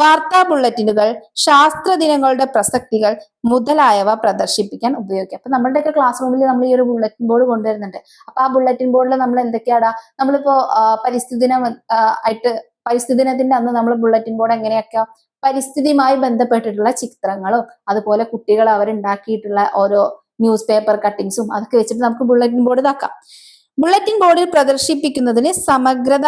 വാർത്താ ബുള്ളറ്റിനുകൾ ശാസ്ത്ര ദിനങ്ങളുടെ പ്രസക്തികൾ മുതലായവ പ്രദർശിപ്പിക്കാൻ ഉപയോഗിക്കാം. അപ്പൊ നമ്മളുടെയൊക്കെ ക്ലാസ് റൂമിൽ നമ്മൾ ഈ ഒരു ബുള്ളറ്റിൻ ബോർഡ് കൊണ്ടുവരുന്നുണ്ട്. അപ്പൊ ആ ബുള്ളറ്റിൻ ബോർഡിൽ നമ്മൾ എന്തൊക്കെയാടാ? നമ്മളിപ്പോ പരിസ്ഥിതി ദിനം ആയിട്ട് പരിസ്ഥിതി ദിനത്തിന്റെ അന്ന് നമ്മൾ ബുള്ളറ്റിൻ ബോർഡ് എങ്ങനെയൊക്കെ പരിസ്ഥിതിയുമായി ബന്ധപ്പെട്ടിട്ടുള്ള ചിത്രങ്ങളും അതുപോലെ കുട്ടികൾ അവരുണ്ടാക്കിയിട്ടുള്ള ഓരോ ന്യൂസ് പേപ്പർ കട്ടിങ്സും അതൊക്കെ വെച്ചിട്ട് നമുക്ക് ബുള്ളറ്റിൻ ബോർഡ് ഇതാക്കാം. ബുള്ളറ്റിൻ ബോർഡിൽ പ്രദർശിപ്പിക്കുന്നതിന് സമഗ്രത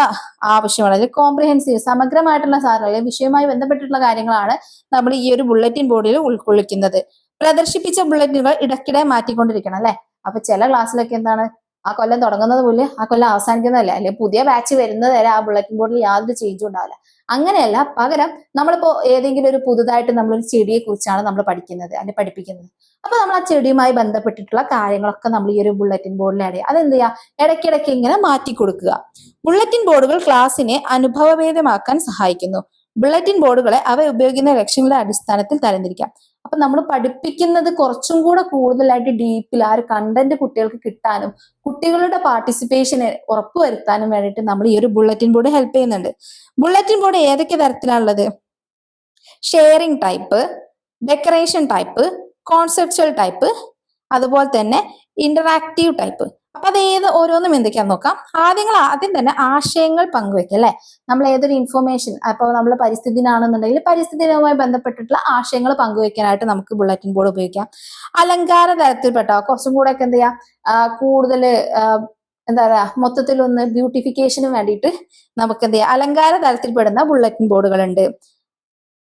ആവശ്യമാണ് അതിൽ കോംപ്രിഹെൻസീവ് സമഗ്രമായിട്ടുള്ള സാധനങ്ങൾ വിഷയവുമായി ബന്ധപ്പെട്ടിട്ടുള്ള കാര്യങ്ങളാണ് നമ്മൾ ഈ ഒരു ബുള്ളറ്റിൻ ബോർഡിൽ ഉൾക്കൊള്ളിക്കുന്നത്. പ്രദർശിപ്പിച്ച ബുള്ളറ്റിനുകൾ ഇടയ്ക്കിടെ മാറ്റിക്കൊണ്ടിരിക്കണം അല്ലെ? അപ്പൊ ചില ക്ലാസ്സിലൊക്കെ എന്താണ് ആ കൊല്ലം തുടങ്ങുന്നത് പോലെ ആ കൊല്ലം അവസാനിക്കുന്നതല്ല? അല്ലെങ്കിൽ പുതിയ ബാച്ച് വരുന്നത് വരെ ആ ബുള്ളറ്റിൻ ബോർഡിൽ യാതൊരു ചേഞ്ചും ഉണ്ടാവില്ല. അങ്ങനെയല്ല പകരം നമ്മളിപ്പോ ഏതെങ്കിലും ഒരു പുതുതായിട്ട് നമ്മളൊരു ചെടിയെ കുറിച്ചാണ് നമ്മൾ പഠിക്കുന്നത് അല്ലെങ്കിൽ പഠിപ്പിക്കുന്നത്. അപ്പൊ നമ്മൾ ആ ചെടിയുമായി ബന്ധപ്പെട്ടിട്ടുള്ള കാര്യങ്ങളൊക്കെ നമ്മൾ ഈ ഒരു ബുള്ളറ്റിൻ ബോർഡിൽ അടയുക അതെന്ത് ചെയ്യുക ഇടയ്ക്കിടയ്ക്ക് ഇങ്ങനെ മാറ്റി കൊടുക്കുക. ബുള്ളറ്റിൻ ബോർഡുകൾ ക്ലാസ്സിനെ അനുഭവഭേദമാക്കാൻ സഹായിക്കുന്നു. ബുള്ളറ്റിൻ ബോർഡുകളെ അവ ഉപയോഗിക്കുന്ന ലക്ഷ്യങ്ങളുടെ അടിസ്ഥാനത്തിൽ തരംതിരിക്കാം. അപ്പൊ നമ്മൾ പഠിപ്പിക്കുന്നത് കുറച്ചും കൂടെ കൂടുതലായിട്ട് ഡീപ്പിൽ ആ ഒരു കണ്ടന്റ് കുട്ടികൾക്ക് കിട്ടാനും കുട്ടികളുടെ പാർട്ടിസിപ്പേഷനെ ഉറപ്പുവരുത്താനും വേണ്ടിയിട്ട് നമ്മൾ ഈ ഒരു ബുള്ളറ്റിൻ ബോർഡ് ഹെൽപ്പ് ചെയ്യുന്നുണ്ട്. ബുള്ളറ്റിൻ ബോർഡ് ഏതൊക്കെ തരത്തിലാണുള്ളത്? Sharing type decoration type conceptual type അതുപോലെ തന്നെ ഇന്ററാക്റ്റീവ് ടൈപ്പ് അപ്പൊ അത് ഏത് ഓരോന്നും എന്തൊക്കെയാന്ന് നോക്കാം. ആദ്യങ്ങൾ ആദ്യം തന്നെ ആശയങ്ങൾ പങ്കുവെക്കുക അല്ലെ? നമ്മൾ ഏതൊരു ഇൻഫർമേഷൻ അപ്പൊ നമ്മൾ പരിസ്ഥിതിനാണെന്നുണ്ടെങ്കിൽ പരിസ്ഥിതിയുമായി ബന്ധപ്പെട്ടിട്ടുള്ള ആശയങ്ങൾ പങ്കുവെക്കാനായിട്ട് നമുക്ക് ബുള്ളറ്റിൻ ബോർഡ് ഉപയോഗിക്കാം. അലങ്കാര തരത്തിൽപ്പെട്ട കുറച്ചും കൂടെ ഒക്കെ എന്ത് ചെയ്യാം? കൂടുതൽ എന്താ പറയാ മൊത്തത്തിൽ ഒന്ന് ബ്യൂട്ടിഫിക്കേഷന് വേണ്ടിയിട്ട് നമുക്ക് എന്ത് ചെയ്യാം? അലങ്കാര തരത്തിൽപ്പെടുന്ന ബുള്ളറ്റിൻ ബോർഡുകളുണ്ട്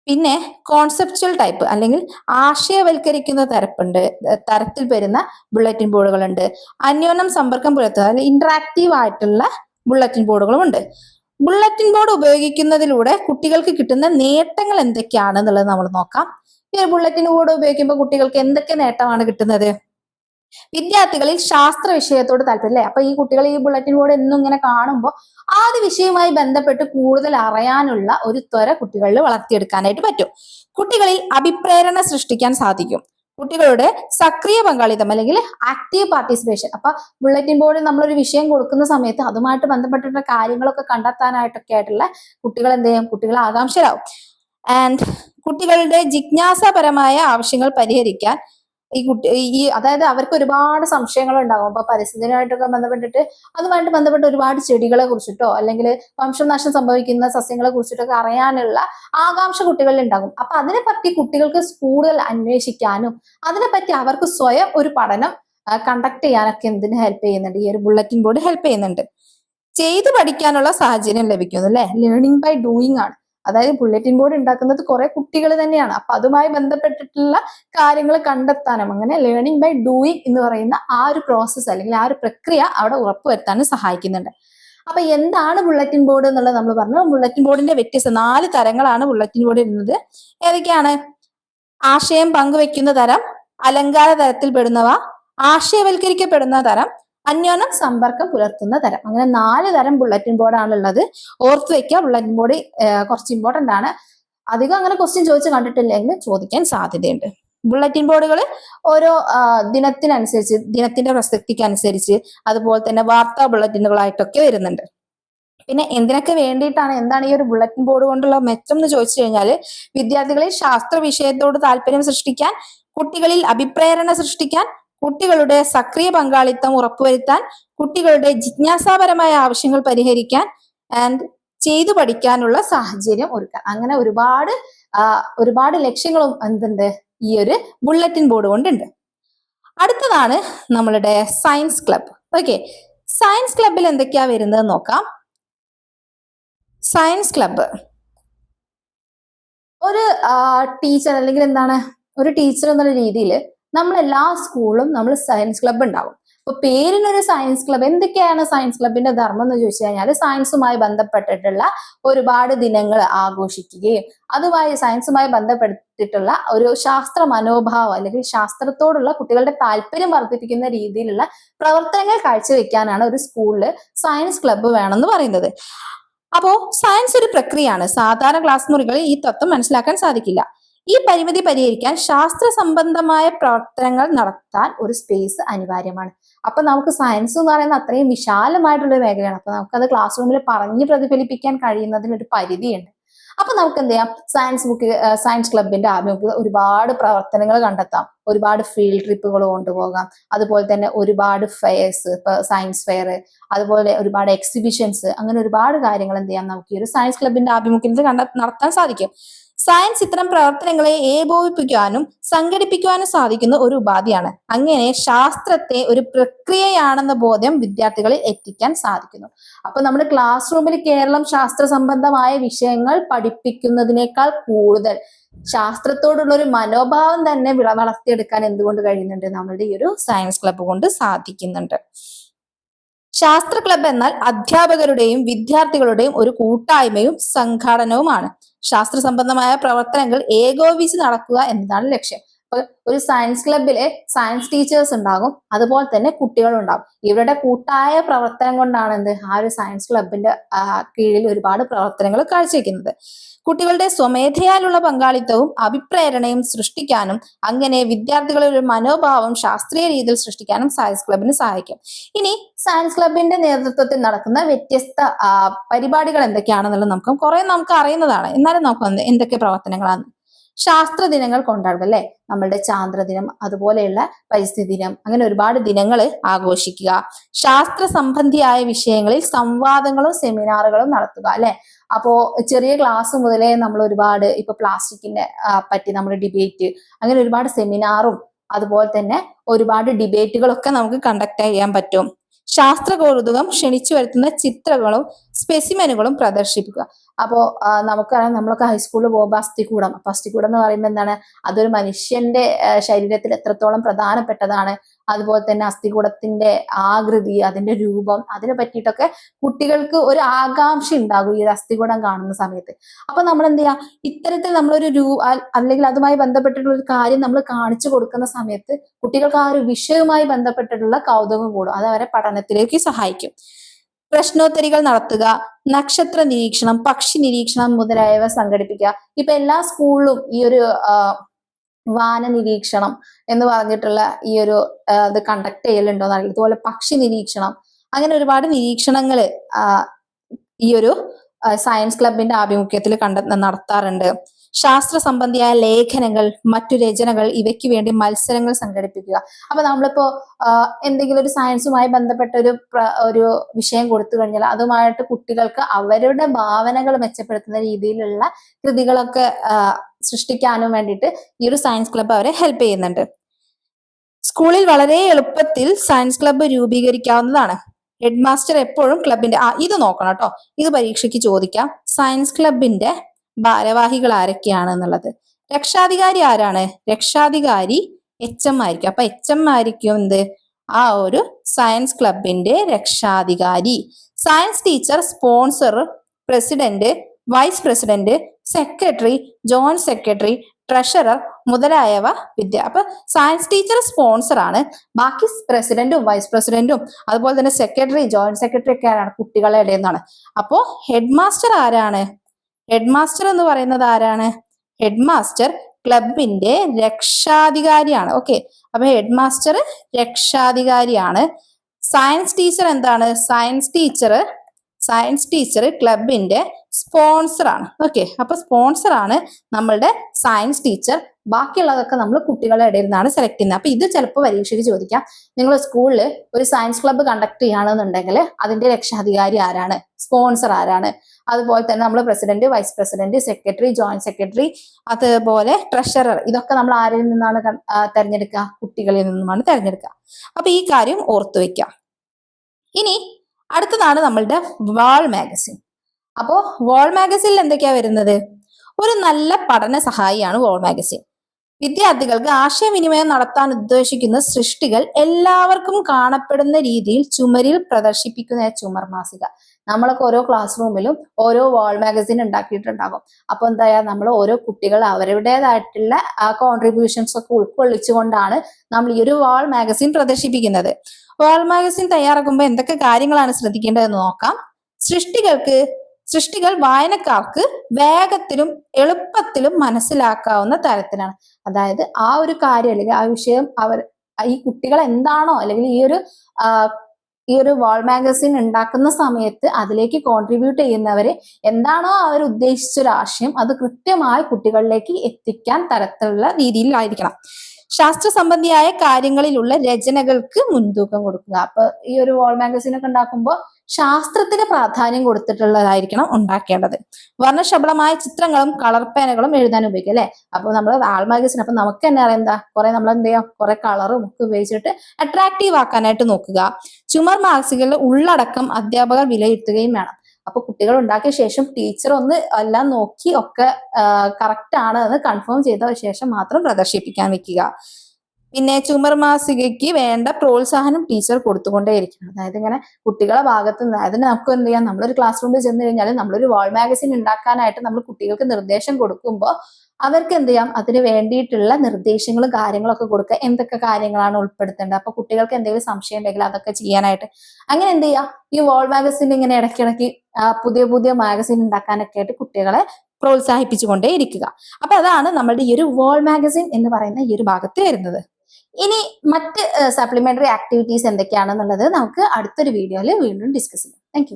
പിന്നെ കോൺസെപ്ച്വൽ ടൈപ്പ് അല്ലെങ്കിൽ ആശയവൽക്കരിക്കുന്ന തരപ്പുണ്ട്. തരത്തിൽ വരുന്ന ബുള്ളറ്റിൻ ബോർഡുകളുണ്ട് അന്യോന്യം സമ്പർക്കം പുലർത്തുക അല്ലെങ്കിൽ ഇന്ററാക്റ്റീവ് ആയിട്ടുള്ള ബുള്ളറ്റിൻ ബോർഡുകളും ഉണ്ട്. ബുള്ളറ്റിൻ ബോർഡ് ഉപയോഗിക്കുന്നതിലൂടെ കുട്ടികൾക്ക് കിട്ടുന്ന നേട്ടങ്ങൾ എന്തൊക്കെയാണ് എന്നുള്ളത് നമ്മൾ നോക്കാം. ഈ ഒരു ബുള്ളറ്റിൻ ബോർഡ് ഉപയോഗിക്കുമ്പോൾ കുട്ടികൾക്ക് എന്തൊക്കെ നേട്ടമാണ് കിട്ടുന്നത്? വിദ്യാർത്ഥികളിൽ ശാസ്ത്ര വിഷയത്തോട് താല്പര്യം അല്ലേ? അപ്പൊ ഈ കുട്ടികൾ ഈ ബുള്ളറ്റിൻ ബോർഡ് എന്നും ഇങ്ങനെ കാണുമ്പോൾ ആദ്യ വിഷയവുമായി ബന്ധപ്പെട്ട് കൂടുതൽ അറിയാനുള്ള ഒരു ത്വര കുട്ടികളിൽ വളർത്തിയെടുക്കാനായിട്ട് പറ്റും. കുട്ടികളിൽ അഭിപ്രേരണ സൃഷ്ടിക്കാൻ സാധിക്കും. കുട്ടികളുടെ സക്രിയ പങ്കാളിത്തം അല്ലെങ്കിൽ ആക്റ്റീവ് പാർട്ടിസിപ്പേഷൻ അപ്പൊ ബുള്ളറ്റിൻ ബോർഡിൽ നമ്മളൊരു വിഷയം കൊടുക്കുന്ന സമയത്ത് അതുമായിട്ട് ബന്ധപ്പെട്ടിട്ടുള്ള കാര്യങ്ങളൊക്കെ കണ്ടെത്താനായിട്ടൊക്കെ ആയിട്ടുള്ള കുട്ടികൾ എന്ത് ചെയ്യും? കുട്ടികൾ ആകാംക്ഷരാകും ആൻഡ് കുട്ടികളുടെ ജിജ്ഞാസപരമായ ആവശ്യങ്ങൾ പരിഹരിക്കാൻ ഈ കുട്ടി ഈ അതായത് അവർക്ക് ഒരുപാട് സംശയങ്ങൾ ഉണ്ടാകും അപ്പൊ പരിസ്ഥിതിയുമായിട്ടൊക്കെ ബന്ധപ്പെട്ടിട്ട് അതുമായിട്ട് ബന്ധപ്പെട്ട് ഒരുപാട് ചെടികളെ കുറിച്ചിട്ടോ അല്ലെങ്കിൽ വംശനാശം സംഭവിക്കുന്ന സസ്യങ്ങളെ കുറിച്ചിട്ടൊക്കെ അറിയാനുള്ള ആകാംക്ഷ കുട്ടികളിൽ ഉണ്ടാകും അപ്പൊ അതിനെപ്പറ്റി കുട്ടികൾക്ക് കൂടുതൽ അന്വേഷിക്കാനും അതിനെപ്പറ്റി അവർക്ക് സ്വയം ഒരു പഠനം കണ്ടക്ട് ചെയ്യാനൊക്കെ എന്തിനു ഹെൽപ്പ് ചെയ്യുന്നുണ്ട്? ഈ ഒരു ബുള്ളറ്റിൻ ബോർഡ് ഹെൽപ്പ് ചെയ്യുന്നുണ്ട്. ചെയ്തു പഠിക്കാനുള്ള സാഹചര്യം ലഭിക്കുന്നു അല്ലെ? ലേണിംഗ് ബൈ ഡൂയിങ് ആണ്. അതായത് ബുള്ളറ്റിൻ ബോർഡ് ഉണ്ടാക്കുന്നത് കുറെ കുട്ടികൾ തന്നെയാണ്. അപ്പൊ അതുമായി ബന്ധപ്പെട്ടിട്ടുള്ള കാര്യങ്ങൾ കണ്ടെത്താനും അങ്ങനെ ലേണിംഗ് ബൈ ഡൂയിങ് എന്ന് പറയുന്ന ആ ഒരു പ്രോസസ്സ് അല്ലെങ്കിൽ ആ ഒരു പ്രക്രിയ അവിടെ ഉറപ്പുവരുത്താനും സഹായിക്കുന്നുണ്ട്. അപ്പൊ എന്താണ് ബുള്ളറ്റിൻ ബോർഡ് എന്നുള്ളത് നമ്മൾ പറഞ്ഞു. ബുള്ളറ്റിൻ ബോർഡിന്റെ വ്യത്യസ്ത നാല് തരങ്ങളാണ് ബുള്ളറ്റിൻ ബോർഡ് ഇരുന്നത് ഏതൊക്കെയാണ്? ആശയം പങ്കുവെക്കുന്ന തരം അലങ്കാര തരത്തിൽ പെടുന്നവ ആശയവൽക്കരിക്കപ്പെടുന്ന തരം അന്യോന്യം സമ്പർക്കം പുലർത്തുന്ന തരം. അങ്ങനെ നാല് തരം ബുള്ളറ്റിൻ ബോർഡാണ് ഉള്ളത്. ഓർത്ത് വെക്കുക. ബുള്ളറ്റിൻ ബോർഡ് കുറച്ച് ഇമ്പോർട്ടന്റ് ആണ്. അധികം അങ്ങനെ ക്വസ്റ്റ്യൻ ചോദിച്ച് കണ്ടിട്ടില്ലെങ്കിൽ ചോദിക്കാൻ സാധ്യതയുണ്ട്. ബുള്ളറ്റിൻ ബോർഡുകൾ ഓരോ ദിനത്തിനനുസരിച്ച് ദിനത്തിന്റെ പ്രസക്തിക്ക് അനുസരിച്ച് അതുപോലെ തന്നെ വാർത്താ ബുള്ളറ്റിനുകളായിട്ടൊക്കെ വരുന്നുണ്ട്. പിന്നെ എന്തിനൊക്കെ വേണ്ടിയിട്ടാണ് എന്താണ് ഈ ഒരു ബുള്ളറ്റിൻ ബോർഡ് കൊണ്ടുള്ള മെച്ചം എന്ന് ചോദിച്ചു കഴിഞ്ഞാൽ വിദ്യാർത്ഥികളിൽ ശാസ്ത്ര വിഷയത്തോട് താല്പര്യം സൃഷ്ടിക്കാൻ കുട്ടികളിൽ അഭിപ്രേരണ സൃഷ്ടിക്കാൻ കുട്ടികളുടെ സക്രിയ പങ്കാളിത്തം ഉറപ്പുവരുത്താൻ കുട്ടികളുടെ ജിജ്ഞാസാപരമായ ആവശ്യങ്ങൾ പരിഹരിക്കാൻ ആൻഡ് ചെയ്തു പഠിക്കാനുള്ള സാഹചര്യം ഒരുക്കാൻ അങ്ങനെ ഒരുപാട് ഒരുപാട് ലക്ഷ്യങ്ങളും എന്തുണ്ട്? ഈ ഒരു ബുള്ളറ്റിൻ ബോർഡ് കൊണ്ടുണ്ട്. അടുത്തതാണ് നമ്മളുടെ സയൻസ് ക്ലബ് ഓക്കെ സയൻസ് ക്ലബിൽ എന്തൊക്കെയാ വരുന്നത് നോക്കാം. സയൻസ് ക്ലബ് ഒരു ടീച്ചർ അല്ലെങ്കിൽ എന്താണ്? ഒരു ടീച്ചർ എന്നുള്ള രീതിയിൽ നമ്മൾ സ്കൂളും നമ്മൾ സയൻസ് ക്ലബ്ബ് ഉണ്ടാവും. അപ്പൊ പേരിനൊരു സയൻസ് ക്ലബ്ബ് എന്തൊക്കെയാണ് സയൻസ് ക്ലബിന്റെ ധർമ്മം എന്ന് ചോദിച്ചു കഴിഞ്ഞാൽ സയൻസുമായി ബന്ധപ്പെട്ടിട്ടുള്ള ഒരുപാട് ദിനങ്ങൾ ആഘോഷിക്കുകയും അതുമായി സയൻസുമായി ബന്ധപ്പെട്ടിട്ടുള്ള ഒരു ശാസ്ത്ര മനോഭാവം അല്ലെങ്കിൽ ശാസ്ത്രത്തോടുള്ള കുട്ടികളുടെ താല്പര്യം വർദ്ധിപ്പിക്കുന്ന രീതിയിലുള്ള പ്രവർത്തനങ്ങൾ കാഴ്ചവെക്കാനാണ് ഒരു സ്കൂളിൽ സയൻസ് ക്ലബ്ബ് വേണമെന്ന് പറയുന്നത്. അപ്പോ സയൻസ് ഒരു പ്രക്രിയയാണ്. സാധാരണ ക്ലാസ് മുറികളിൽ ഈ തത്വം മനസ്സിലാക്കാൻ സാധിക്കില്ല. ഈ പരിമിതി പരിഹരിക്കാൻ ശാസ്ത്ര സംബന്ധമായ പ്രവർത്തനങ്ങൾ നടത്താൻ ഒരു സ്പേസ് അനിവാര്യമാണ്. അപ്പൊ നമുക്ക് സയൻസ് എന്ന് പറയുന്ന അത്രയും വിശാലമായിട്ടുള്ള ഒരു മേഖലയാണ്. അപ്പൊ നമുക്കത് ക്ലാസ് റൂമിൽ പറഞ്ഞ് പ്രതിഫലിപ്പിക്കാൻ കഴിയുന്നതിന് ഒരു പരിധിയുണ്ട്. അപ്പൊ നമുക്ക് എന്ത് ചെയ്യാം? സയൻസ് ബുക്ക് സയൻസ് ക്ലബിന്റെ ആഭിമുഖ്യത്തിൽ ഒരുപാട് പ്രവർത്തനങ്ങൾ കണ്ടെത്താം. ഒരുപാട് ഫീൽഡ് ട്രിപ്പുകൾ കൊണ്ടുപോകാം. അതുപോലെ തന്നെ ഒരുപാട് ഫെയർസ് ഇപ്പൊ സയൻസ് ഫെയർ അതുപോലെ ഒരുപാട് എക്സിബിഷൻസ് അങ്ങനെ ഒരുപാട് കാര്യങ്ങൾ എന്ത് ചെയ്യാം? നമുക്ക് ഈ ഒരു സയൻസ് ക്ലബിന്റെ ആഭിമുഖ്യത്തിൽ കണ്ട നടത്താൻ സാധിക്കും. സയൻസ് ഇത്തരം പ്രവർത്തനങ്ങളെ ഏകോപിപ്പിക്കുവാനും സംഘടിപ്പിക്കുവാനും സാധിക്കുന്ന ഒരു ഉപാധിയാണ്. അങ്ങനെ ശാസ്ത്രത്തെ ഒരു പ്രക്രിയയാണെന്ന ബോധ്യം വിദ്യാർത്ഥികളിൽ എത്തിക്കാൻ സാധിക്കുന്നു. അപ്പൊ നമ്മുടെ ക്ലാസ് റൂമിൽ കേരളം ശാസ്ത്ര സംബന്ധമായ വിഷയങ്ങൾ പഠിപ്പിക്കുന്നതിനേക്കാൾ കൂടുതൽ ശാസ്ത്രത്തോടുള്ള ഒരു മനോഭാവം തന്നെ വിള വളർത്തിയെടുക്കാൻ എന്തുകൊണ്ട് കഴിയുന്നുണ്ട് നമ്മളുടെ ഈ ഒരു സയൻസ് ക്ലബ്ബ് കൊണ്ട് സാധിക്കുന്നുണ്ട്. ശാസ്ത്ര ക്ലബ് എന്നാൽ അധ്യാപകരുടെയും വിദ്യാർത്ഥികളുടെയും ഒരു കൂട്ടായ്മയും സംഘാടനവുമാണ്. ശാസ്ത്ര സംബന്ധമായ പ്രവർത്തനങ്ങൾ ഏകോപിച്ച് നടക്കുക എന്നതാണ് ലക്ഷ്യം. ഒരു സയൻസ് ക്ലബിലെ സയൻസ് ടീച്ചേഴ്സ് ഉണ്ടാകും. അതുപോലെ തന്നെ കുട്ടികളുണ്ടാകും ഇവരുടെ കൂട്ടായ പ്രവർത്തനം കൊണ്ടാണ് എന്ത്? ആ ഒരു സയൻസ് ക്ലബിന്റെ കീഴിൽ ഒരുപാട് പ്രവർത്തനങ്ങൾ കാഴ്ചവെക്കുന്നത്. കുട്ടികളുടെ സ്വമേധയാലുള്ള പങ്കാളിത്തവും അഭിപ്രേരണയും സൃഷ്ടിക്കാനും അങ്ങനെ വിദ്യാർത്ഥികളിൽ ഒരു മനോഭാവം ശാസ്ത്രീയ രീതിയിൽ സൃഷ്ടിക്കാനും സയൻസ് ക്ലബിന് സഹായിക്കും. ഇനി സയൻസ് ക്ലബിന്റെ നേതൃത്വത്തിൽ നടക്കുന്ന വ്യത്യസ്ത പരിപാടികൾ എന്തൊക്കെയാണെന്നുള്ളത് നമുക്ക് കുറെ നമുക്ക് അറിയുന്നതാണ്. എന്നാലും നമുക്ക് എന്തൊക്കെ പ്രവർത്തനങ്ങളാണ്? ശാസ്ത്ര ദിനങ്ങൾ കൊണ്ടാടും അല്ലെ? നമ്മളുടെ ചാന്ദ്രദിനം അതുപോലെയുള്ള പരിസ്ഥിതി ദിനം അങ്ങനെ ഒരുപാട് ദിനങ്ങൾ ആഘോഷിക്കുക. ശാസ്ത്ര സംബന്ധിയായ വിഷയങ്ങളിൽ സംവാദങ്ങളും സെമിനാറുകളും നടത്തുക അല്ലെ? അപ്പോ ചെറിയ ക്ലാസ് മുതലേ നമ്മൾ ഒരുപാട് ഇപ്പൊ പ്ലാസ്റ്റിക്കിനെ ആ, പറ്റി നമ്മൾ ഡിബേറ്റ് അങ്ങനെ ഒരുപാട് സെമിനാറും അതുപോലെ തന്നെ ഒരുപാട് ഡിബേറ്റുകളൊക്കെ നമുക്ക് കണ്ടക്ട് ചെയ്യാൻ പറ്റും. ശാസ്ത്ര കൗതുകം ക്ഷണിച്ചു വരുത്തുന്ന ചിത്രങ്ങളും സ്പെസിമെനുകളും പ്രദർശിപ്പിക്കുക. അപ്പോ ആ, നമുക്കറിയാം നമ്മളൊക്കെ ഹൈസ്കൂളിൽ പോകുമ്പോൾ അസ്ഥികൂടം. അപ്പൊ അസ്ഥികൂടം എന്ന് പറയുമ്പോൾ എന്താണ്? അതൊരു മനുഷ്യന്റെ ശരീരത്തിൽ എത്രത്തോളം പ്രധാനപ്പെട്ടതാണ്. അതുപോലെ തന്നെ അസ്ഥികൂടത്തിന്റെ ആകൃതി അതിന്റെ രൂപം അതിനെ പറ്റിയിട്ടൊക്കെ കുട്ടികൾക്ക് ഒരു ആകാംക്ഷ ഉണ്ടാകും ഈ അസ്ഥികൂടം കാണുന്ന സമയത്ത്. അപ്പൊ നമ്മൾ എന്ത് ചെയ്യാ ഇത്തരത്തിൽ നമ്മളൊരു രൂ അല്ലെങ്കിൽ അതുമായി ബന്ധപ്പെട്ടിട്ടുള്ള ഒരു കാര്യം നമ്മൾ കാണിച്ചു കൊടുക്കുന്ന സമയത്ത് കുട്ടികൾക്ക് ആ ഒരു വിഷയവുമായി ബന്ധപ്പെട്ടിട്ടുള്ള കൗതുകം കൂടും. അത് അവരെ പഠനത്തിലേക്ക് സഹായിക്കും. പ്രശ്നോത്തരികൾ നടത്തുക നക്ഷത്ര നിരീക്ഷണം പക്ഷി നിരീക്ഷണം മുതലായവ സംഘടിപ്പിക്കുക. ഇപ്പൊ എല്ലാ സ്കൂളിലും ഈ ഒരു വാന നിരീക്ഷണം എന്ന് പറഞ്ഞിട്ടുള്ള ഈ ഒരു ഇത് കണ്ടക്ട് ചെയ്യലുണ്ടോ എന്നറിയില്ല ഇതുപോലെ പക്ഷി നിരീക്ഷണം. അങ്ങനെ ഒരുപാട് നിരീക്ഷണങ്ങൾ ഈ ഒരു സയൻസ് ക്ലബിന്റെ ആഭിമുഖ്യത്തിൽ കണ്ട നടത്താറുണ്ട്. ശാസ്ത്ര സംബന്ധിയായ ലേഖനങ്ങൾ മറ്റു രചനകൾ ഇവയ്ക്ക് വേണ്ടി മത്സരങ്ങൾ സംഘടിപ്പിക്കുക. അപ്പൊ നമ്മളിപ്പോ എന്തെങ്കിലും ഒരു സയൻസുമായി ബന്ധപ്പെട്ട ഒരു ഒരു വിഷയം കൊടുത്തു കഴിഞ്ഞാൽ അതുമായിട്ട് കുട്ടികൾക്ക് അവരുടെ ഭാവനകൾ മെച്ചപ്പെടുത്തുന്ന രീതിയിലുള്ള കൃതികളൊക്കെ സൃഷ്ടിക്കാനും വേണ്ടിയിട്ട് ഈ ഒരു സയൻസ് ക്ലബ്ബ് അവരെ ഹെൽപ്പ് ചെയ്യുന്നുണ്ട്. സ്കൂളിൽ വളരെ എളുപ്പത്തിൽ സയൻസ് ക്ലബ്ബ് രൂപീകരിക്കാവുന്നതാണ്. ഹെഡ് മാസ്റ്റർ എപ്പോഴും ക്ലബിന്റെ ആ ഇത് നോക്കണം കേട്ടോ. ഇത് പരീക്ഷയ്ക്ക് ചോദിക്കാം. സയൻസ് ക്ലബിന്റെ ഭാരവാഹികൾ ആരൊക്കെയാണ് എന്നുള്ളത്? രക്ഷാധികാരി ആരാണ്? രക്ഷാധികാരി എച്ച് എം ആയിരിക്കും. അപ്പൊ എച്ച് എം ആയിരിക്കും എന്ത്? ആ ഒരു സയൻസ് ക്ലബിന്റെ രക്ഷാധികാരി. Science teacher sponsor president vice president secretary joint secretary treasurer മുതലായവ വിദ്യ അപ്പൊ സയൻസ് ടീച്ചർ സ്പോൺസർ ആണ്. ബാക്കി പ്രസിഡന്റും വൈസ് പ്രസിഡന്റും അതുപോലെ തന്നെ സെക്രട്ടറി ജോയിന്റ് സെക്രട്ടറി ഒക്കെ ആരാണ്? കുട്ടികളുടെ ഇടയിൽ നിന്നാണ്. അപ്പോ ഹെഡ് മാസ്റ്റർ ആരാണ്? ഹെഡ് മാസ്റ്റർ എന്ന് പറയുന്നത് ആരാണ്? ഹെഡ് മാസ്റ്റർ ക്ലബിന്റെ രക്ഷാധികാരിയാണ്. ഓക്കെ. അപ്പൊ ഹെഡ് മാസ്റ്റർ രക്ഷാധികാരിയാണ്. സയൻസ് ടീച്ചർ എന്താണ്? സയൻസ് ടീച്ചർ സയൻസ് ടീച്ചർ ക്ലബിന്റെ സ്പോൺസർ ആണ് ഓക്കെ. അപ്പൊ സ്പോൺസർ ആണ് നമ്മളുടെ സയൻസ് ടീച്ചർ. ബാക്കിയുള്ളതൊക്കെ നമ്മൾ കുട്ടികളുടെ ഇടയിൽ നിന്നാണ് സെലക്ട് ചെയ്യുന്നത്. അപ്പൊ ഇത് ചിലപ്പോൾ പരീക്ഷയ്ക്ക് ചോദിക്കാം. നിങ്ങൾ സ്കൂളിൽ ഒരു സയൻസ് ക്ലബ്ബ് കണ്ടക്ട് ചെയ്യുകയാണെന്നുണ്ടെങ്കിൽ അതിന്റെ രക്ഷാധികാരി ആരാണ്? സ്പോൺസർ ആരാണ്? അതുപോലെ തന്നെ നമ്മൾ president vice president secretary joint secretary അതുപോലെ ട്രഷറർ. ഇതൊക്കെ നമ്മൾ ആരിൽ നിന്നാണ് തെരഞ്ഞെടുക്കുക? കുട്ടികളിൽ നിന്നുമാണ് തെരഞ്ഞെടുക്കുക. അപ്പൊ ഈ കാര്യം ഓർത്തു വെക്കാം ഇനി അടുത്തതാണ് നമ്മളുടെ വാൾ മാഗസിൻ. അപ്പോ വാൾ മാഗസിനിൽ എന്തൊക്കെയാ വരുന്നത്? ഒരു നല്ല പഠന സഹായിയാണ് വാൾ മാഗസിൻ. വിദ്യാർത്ഥികൾക്ക് ആശയവിനിമയം നടത്താൻ ഉദ്ദേശിക്കുന്ന സൃഷ്ടികൾ എല്ലാവർക്കും കാണപ്പെടുന്ന രീതിയിൽ ചുമരിൽ പ്രദർശിപ്പിക്കുന്ന ചുമർ മാസിക നമ്മളൊക്കെ ഓരോ ക്ലാസ് റൂമിലും ഓരോ വാൾ മാഗസിൻ ഉണ്ടാക്കിയിട്ടുണ്ടാകും. അപ്പൊ എന്താ നമ്മൾ ഓരോ കുട്ടികൾ അവരുടേതായിട്ടുള്ള ആ കോൺട്രിബ്യൂഷൻസ് ഒക്കെ ഉൾക്കൊള്ളിച്ചുകൊണ്ടാണ് നമ്മൾ ഈ ഒരു വാൾ മാഗസിൻ പ്രദർശിപ്പിക്കുന്നത്. വാൾ മാഗസിൻ തയ്യാറാക്കുമ്പോൾ എന്തൊക്കെ കാര്യങ്ങളാണ് ശ്രദ്ധിക്കേണ്ടതെന്ന് നോക്കാം. സൃഷ്ടികൾക്ക് സൃഷ്ടികൾ വായനക്കാർക്ക് വേഗത്തിലും എളുപ്പത്തിലും മനസ്സിലാക്കാവുന്ന തരത്തിലാണ്. അതായത് ആ ഒരു കാര്യം അല്ലെങ്കിൽ ആ വിഷയം അവർ ഈ കുട്ടികൾ എന്താണോ അല്ലെങ്കിൽ ഈ ഒരു ഈ ഒരു വാൾ മാഗസിൻ ഉണ്ടാക്കുന്ന സമയത്ത് അതിലേക്ക് കോൺട്രിബ്യൂട്ട് ചെയ്യുന്നവരെ എന്താണോ അവർ ഉദ്ദേശിച്ച ഒരു ആശയം അത് കൃത്യമായി കുട്ടികളിലേക്ക് എത്തിക്കാൻ തരത്തിലുള്ള രീതിയിലായിരിക്കണം. ശാസ്ത്ര സംബന്ധിയായ കാര്യങ്ങളിലുള്ള രചനകൾക്ക് മുൻതൂക്കം കൊടുക്കുക. അപ്പൊ ഈ ഒരു വാൾ മാഗസിൻ ഒക്കെ ഉണ്ടാക്കുമ്പോൾ ശാസ്ത്രത്തിന് പ്രാധാന്യം കൊടുത്തിട്ടുള്ളതായിരിക്കണം ഉണ്ടാക്കേണ്ടത്. വർണശബളമായ ചിത്രങ്ങളും കളർ പേനകളും എഴുതാൻ ഉപയോഗിക്കും അല്ലെ? അപ്പൊ നമ്മൾ വാൾ മാഗസിൻ അപ്പൊ നമുക്ക് തന്നെ അറിയാം എന്താ? കുറെ നമ്മൾ എന്ത് ചെയ്യാം? കുറെ കളറും ഒക്കെ ഉപയോഗിച്ചിട്ട് അട്രാക്റ്റീവ് ആക്കാനായിട്ട് നോക്കുക. ചുമർ മാർക്സുകളുടെ ഉള്ളടക്കം അധ്യാപകർ വിലയിരുത്തുകയും വേണം. അപ്പൊ കുട്ടികൾ ഉണ്ടാക്കിയ ശേഷം ടീച്ചർ ഒന്ന് എല്ലാം നോക്കി ഒക്കെ കറക്റ്റ് ആണ് എന്ന് കൺഫേം ചെയ്ത ശേഷം മാത്രം പ്രദർശിപ്പിക്കാൻ വെക്കുക. പിന്നെ ചുമർ മാസികയ്ക്ക് വേണ്ട പ്രോത്സാഹനം ടീച്ചർ കൊടുത്തുകൊണ്ടേയിരിക്കണം. അതായത് ഇങ്ങനെ കുട്ടികളെ ഭാഗത്ത് നിന്ന് അതായത് നമുക്ക് എന്ത് ചെയ്യാം? നമ്മളൊരു ക്ലാസ് റൂമിൽ ചെന്ന് കഴിഞ്ഞാൽ നമ്മളൊരു വാൾ മാഗസിൻ ഉണ്ടാക്കാനായിട്ട് നമ്മൾ കുട്ടികൾക്ക് നിർദ്ദേശം കൊടുക്കുമ്പോൾ അവർക്ക് എന്ത് ചെയ്യാം? അതിന് വേണ്ടിയിട്ടുള്ള നിർദ്ദേശങ്ങളും കാര്യങ്ങളൊക്കെ കൊടുക്കുക. എന്തൊക്കെ കാര്യങ്ങളാണ് ഉൾപ്പെടുത്തേണ്ടത്? അപ്പൊ കുട്ടികൾക്ക് എന്തെങ്കിലും സംശയം ഉണ്ടെങ്കിൽ അതൊക്കെ ചെയ്യാനായിട്ട്. അങ്ങനെ എന്ത് ചെയ്യാം? ഈ വാൾ മാഗസിൻ ഇങ്ങനെ ഇടയ്ക്കിടയ്ക്ക് പുതിയ പുതിയ മാഗസിൻ ഉണ്ടാക്കാനൊക്കെ ആയിട്ട് കുട്ടികളെ പ്രോത്സാഹിപ്പിച്ചുകൊണ്ടേ ഇരിക്കുക അപ്പൊ അതാണ് നമ്മളുടെ ഈ ഒരു വേൾഡ് മാഗസിൻ എന്ന് പറയുന്ന ഈ ഒരു ഭാഗത്ത് വരുന്നത്. ഇനി മറ്റ് സപ്ലിമെന്ററി ആക്ടിവിറ്റീസ് എന്തൊക്കെയാണെന്നുള്ളത് നമുക്ക് അടുത്തൊരു വീഡിയോയിൽ വീണ്ടും ഡിസ്കസ് ചെയ്യാം. താങ്ക്